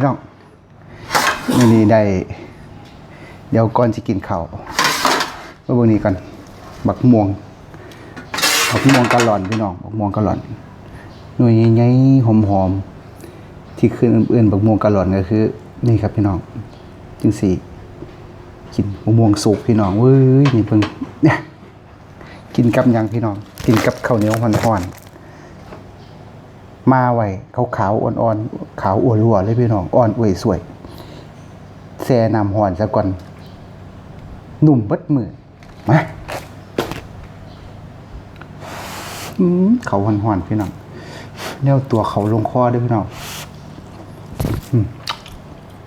พี่น้องมื้อนี้ได้ เดี๋ยวก่อนจะกินข้าวมาเบิ่งนี้ก่อนบักม่วงบักม่วงกะหล่อนพี่น้องบักม่วงกะหล่อนหน่วยใหญ่ๆหอมๆที่ขึ้นอื่นๆบักม่วงกะหล่อนก็คือ นี่ครับพี่น้องจึงสี่กินบักม่วงสุกพี่น้องเว้ยนี่เพิ่งเนี่ยกินกับหยังพี่น้อง กินกับข้าวเหนียวห่อนๆ มาไว้ขาวๆอ่อนๆขาวอ้วนรัวเลยพี่น้องอ่อนอวยสวยแซ่น้ำหอนซะก่อนหนุ่มเบิดมือมาอืมเขาหอนหอนๆพี่น้องแนวตัวเขาลงคอด้วยพี่น้องอืม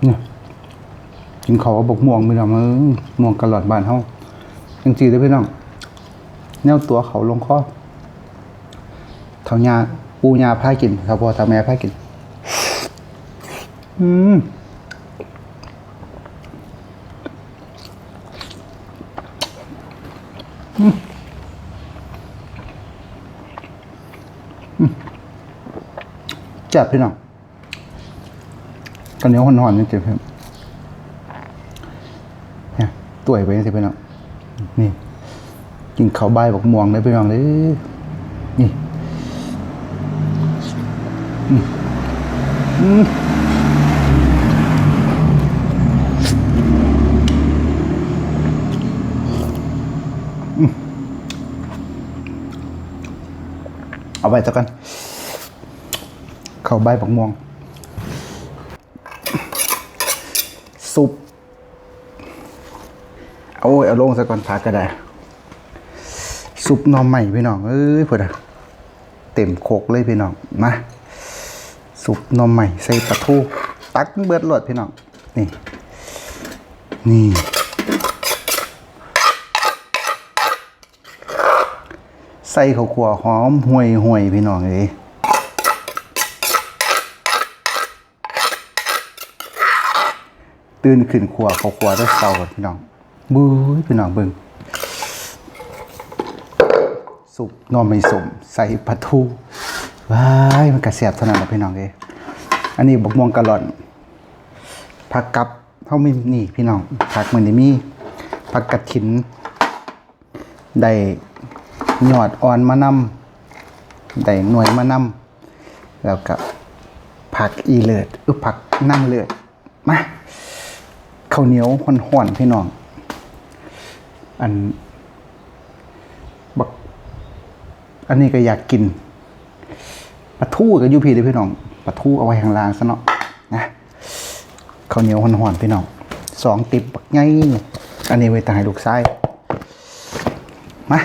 เนี่ยกินเขาบกม่วงพี่น้องเออม่วงกระหลอดบานเฮาจริงๆเด้อพี่น้องแนวตัวเขาลงคอเท่ายา ปูยาพายกินครับพ่อตาแม่พายกิน อืมจับพี่น้องตอนนี้หอนๆนี่เจ็บครับเนี่ยต่วไปนี่สิพี่น้องนี่กินข้าวใบบอกม่วงเลยพี่น้องเลยนี่ เอาไปสักกัน เข้าใบผักม่วงซุปเอาเอาลงซะก่อนพักก็ได้ซุปหนอใหม่พี่น้อง เอ้ยเพูดอะเต็มโคกเลยพี่น้อง มา ซุปหนอใหม่ใส่ปลาทูตักเบิดรวดพี่น้องนี่ นี่ใส่ข้าวคั่วหอมห่วยห่วยพี่น้องเอ้ยตื่นขึ้นครัวเขาครัวด้วยเตาก่อนพี่น้องบุ้ยพี่น้องเบิ่งสุปหนอไม่สม ใส่ปลาทู ว้ายมันกระเสียบเท่านั้นแหละพี่น้องเอ้ยอันนี้บกม่วงกะหล่อนผักกับเขาม่นี่พี่น้องผักมันนี่มีผักกระถินได้ยอดอ่อนมะนำได้หน่วยมะนำแล้วก็ผักอีเลิศเออผักนั่งเลิศมาข้าวเหนียวห่อนๆพี่น้อง อันบักอันนี้ก็อยากกิน ปลาทูกับยูพีเลยพี่น้องปลาทูเอาไว้ข้างล่างซะเนาะนะข้าวเหนียวห่อนๆพี่น้องสองติบบักไงอันนี้ไว้ตายลูกไส้มา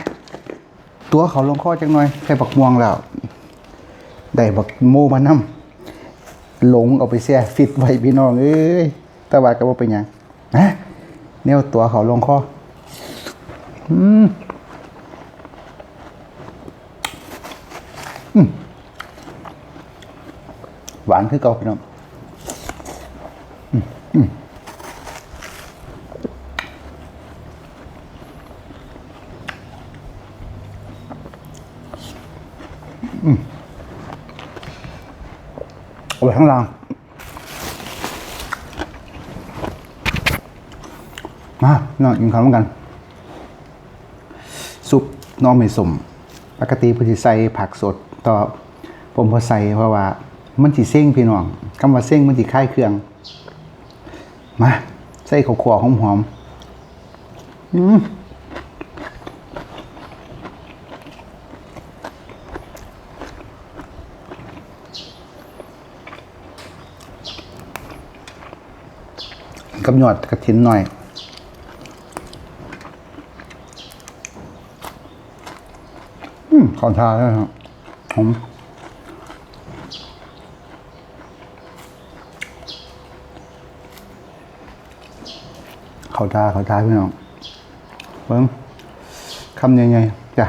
ตัวเขาลงข้อจังหน่อยใส่บักม่วงแล้วได้บักโมมานำหลงเอาไปแช่ฟิตไว้พี่น้องเอ้ยต่ว่าก็บ่เป็นหยังนะแนวตัวเขาลงคออืมอืมหวานคือเก่าพี่น้องอืมอืมเอาไปข้างล่างมาเน้องกินข้าวกัน ซุปน้องไม่สม ปกติพื่อสิใส่ผักสดต่อผมพอใส่เพราะว่า มันสิเส้งพี่น้องคำว่าเส้งมันสิคล้ายเครื่อง มาใส่ข้าวคั่วหอมๆอืมกับหยอดกระถินหน่อยอืมขอทานด้วครับผม เขาทาเขาทาพี่น้องเบิ้งคำยังไงจ้ะ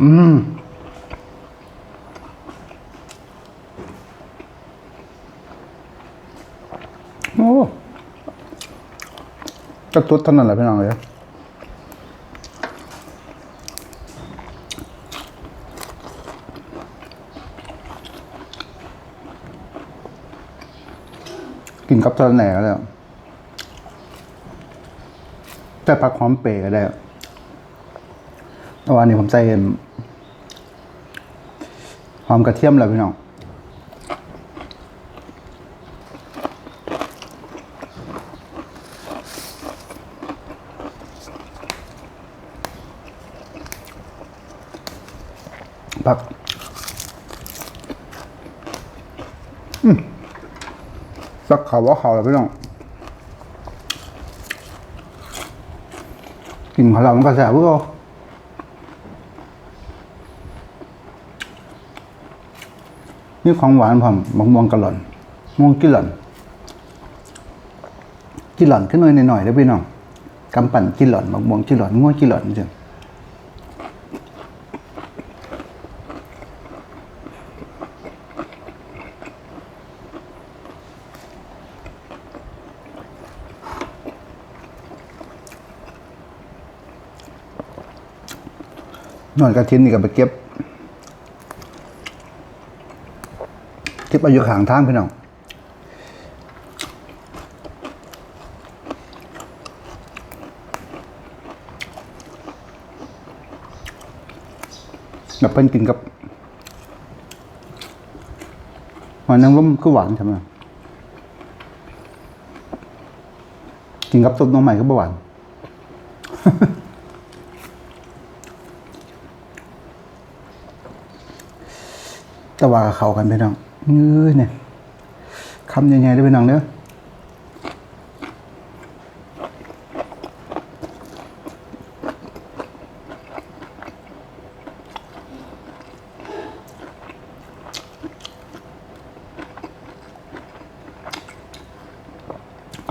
อืมโอ้จะตุ๊ดเท่านั้นแหละพี่น้องเลย กินกับตอนไหนก็ได้แต่ผักหอมเปรก็ได้แต่วันนี้ผมใส่หอมกระเทียมแล้วพี่น้องผัก อืม สักเขาว่าเขาแล้วพี่น้องกินของเรามันก็แสบพวกเรานี่ของหวานผมมะม่วงกะหล่อนม่วงกิหล่อนกิหล่อนขึ้นหน่อยหน่อยๆได้อพี่น้องกำปั่นกิหล่อนมะม่วงกิหล่อนง่วงกิหล่อนจริง น่อยกระทินนี่ก็ไปเก็บเก็บอายู่ข้างทางพี่น้องแบบเป็นกินกับหอยนางรมก็หวานใช่ไหมกินกับซุปน้องใหม่ก็บ่หวาน แต่ ว่ากับเขากันพี่น้องเอ้ยเนี่ยคำใหญ่ๆได้พี่น้องเด้อ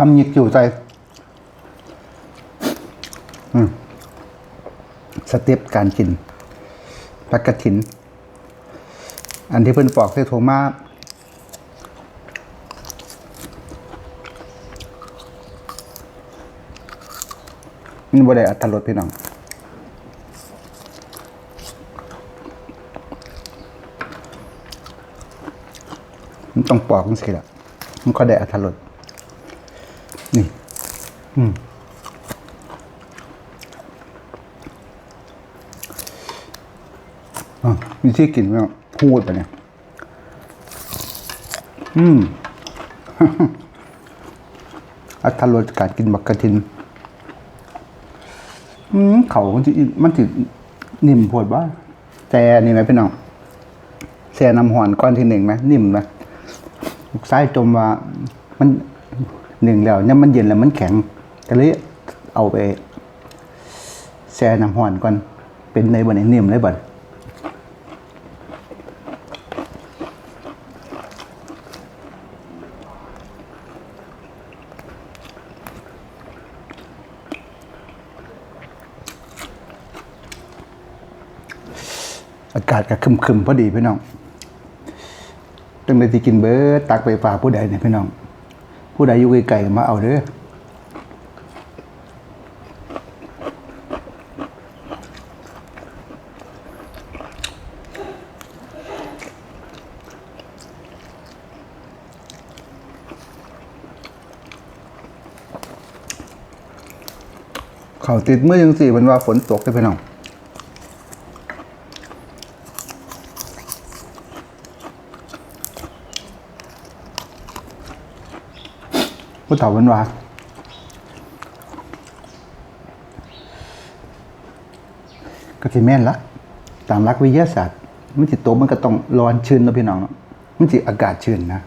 คำหยิกอยู่ใจสเต็ปการกินผักกระถิน อันที่เพิ่นปอกใส่โทมามันบ่ได้อัตรสพี่น้องมันต้องปอกมันสิละมันก็ได้อัตรสนี่ อืมอะมีที่กินไหมอะ พูดไปเนี่ย อืมอัตรสการกินบักกะทิน อืมเขามันจะมันจะนิ่มโพดบ้าแต่นี่ไหมพี่น้องแช่น้ำหอนก้อนที่หนึ่งไหมนิ่มไหมลูกซ้ายจมว่า มันหนึ่งแล้วเนี่ยมันเย็นแล้วมันแข็งก็เลยเอาไปแช่น้ำหอนก่อนเป็นในบันนิ่มเลยบัด อากาศก็คึมๆพอดีพี่น้องตั้งแต่ที่กินเบิร์ตักไปฝากผู้ใดเนี่ยพี่น้อง ผู้ใดอยู่ไกลๆก็มาเอาเด้อเขาติดเมื่อยังสี่มันว่าฝนตกได้พี่น้อง ผู้เฒ่าวันวาก็สิแม่นละตามหลักวิทยาศาสตร์ มันสิโตมันก็ต้องร้อนชื้นเนาะพี่น้องเนาะมันสิอากาศชื้นนะ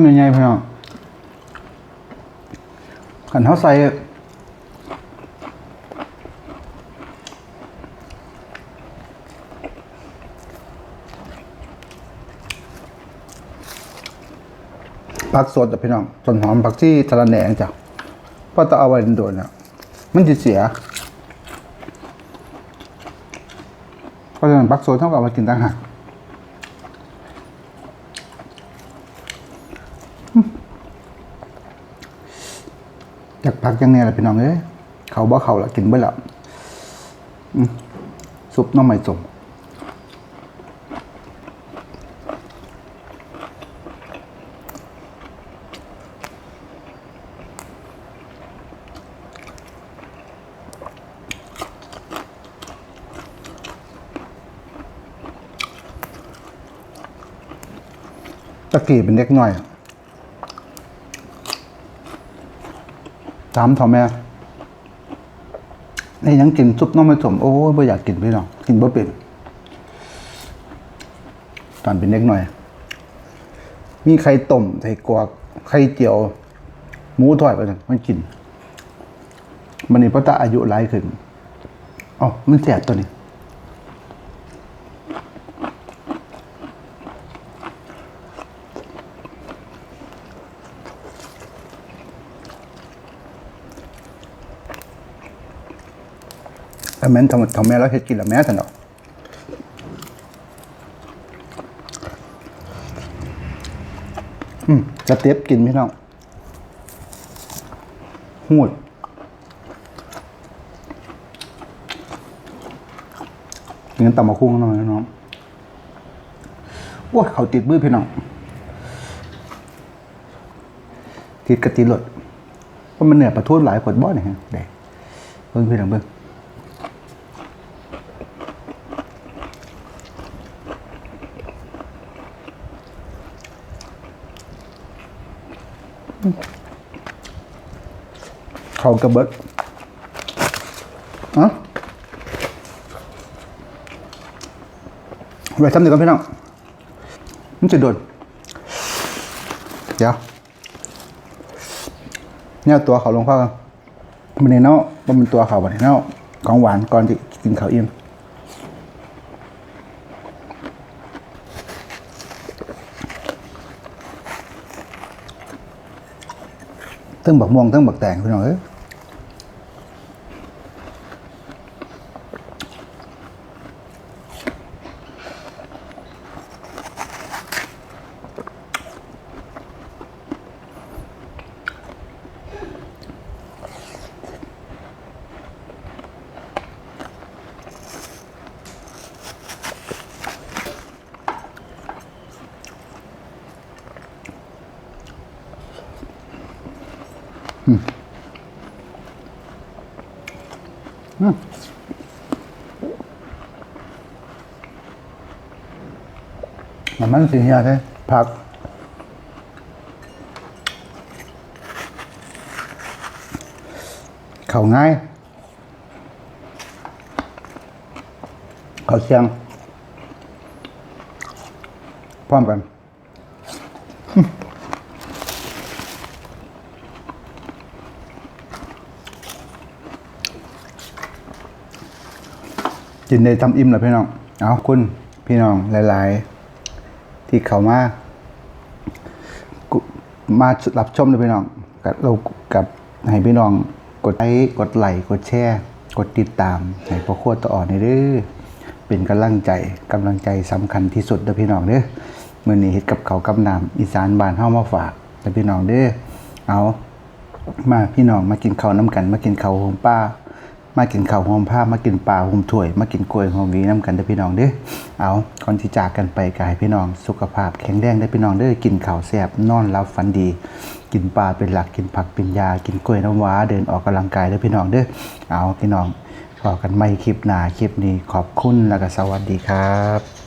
ำยังไงพี่น้องขันเขาใส่ผักสดอะพี่น้องต้นหอมผักที่ตะละแหน่จ้ะเพราะต้องเอาไว้โดนเนี่ยมันจะเสีย เพราะฉะนั้นผักสดเท่ากับเอามากินต่างหากอืม อยากพักยังไงล่ะพี่น้องเอ้ยเขาบ่เขาละกินเบ่ละซุปน้องใหม่สมตะกี้เป็นเด็กหน้อย ถามพ่อแม่ในยังกินซุปน้องไม่สมโอ้ยบ่อยากกินพี่น้องกินบ่เป็นตอนเป็นเด็กหน่อย มีไข่ต้มไข่กวากไข่เจียว หมูทอดไปนั่นมันกิน มันนี่พราะตาอายุหลายขึ้นอ๋อมันแสบตัวนี้ แม่นทำทำแม่แล้วเฮ็ดกินล้วแม่สันดอกอืมจะเต็บกินพี่น้องหูดกินต่ำมะคุ้งหน่อยนะน้องโอ้ยเขาติดมือพี่น้อง ติดกระติรถเพราะมันเหนือประทุนหลายคนบ่เนี่ยฮะเด็กเบิ่งพี่น้องเบิ่ง เขากระเบิดอะไว้ทำหนึ่งกันพี่น้องมันจะโดนเดี๋ยวเนี่ยตัวเขาลงข้าวกันมันในเนาะมันเป็นตัวเขาบันเนาะของหวานก่อนที่กินข้าวอิ่ม ทั้งบักม่วงเทั้งบักแตงพี่น้องเอ้ย มันมันสิเฮียใช่ผัก เข่าง่าย เข่าเชียง พร้อมกัน จินได้ทำอิ่มแล้วพี่น้อง เอาคุณพี่น้องหลาย ๆ ที่เขามามารับชมเลยพี่น้องกับเรากับให้พี่น้องกดไลค์กดไลค์กดแชร์กดติดตามให้พ่อโคตรต่ออ่อนในเด้อเป็นกำลังใจกำลังใจสำคัญที่สุดเด้อพี่น้องเด้อมื้อนี้เฮ็ดกับเขากับน้ำอีสานบานเฮามาฝากเด้อพี่น้องเด้อเอามาพี่น้องมากินข้าวน้ำกัน มากินข้าวหอมป้า มากินข้าวหอมผ้ามากินปลาหอมถ้วย มากินกล้วยหอมวีน้ำกันเด้พี่น้องเด้อเอาก่อนที่จากกันไปกายพี่น้อง สุขภาพแข็งแรงได้พี่น้องเด้อกินข้าวแซ่บนอนรับฝันดี กินปลาเป็นหลักกินผักเป็นยา กินกล้วยน้ำว้าเดินออกกำลังกายเด้พี่น้องเด้อเอาพี่น้องพอกันไม่คลิปหน้าคลิปนี้ขอบคุณแล้วก็สวัสดีครับ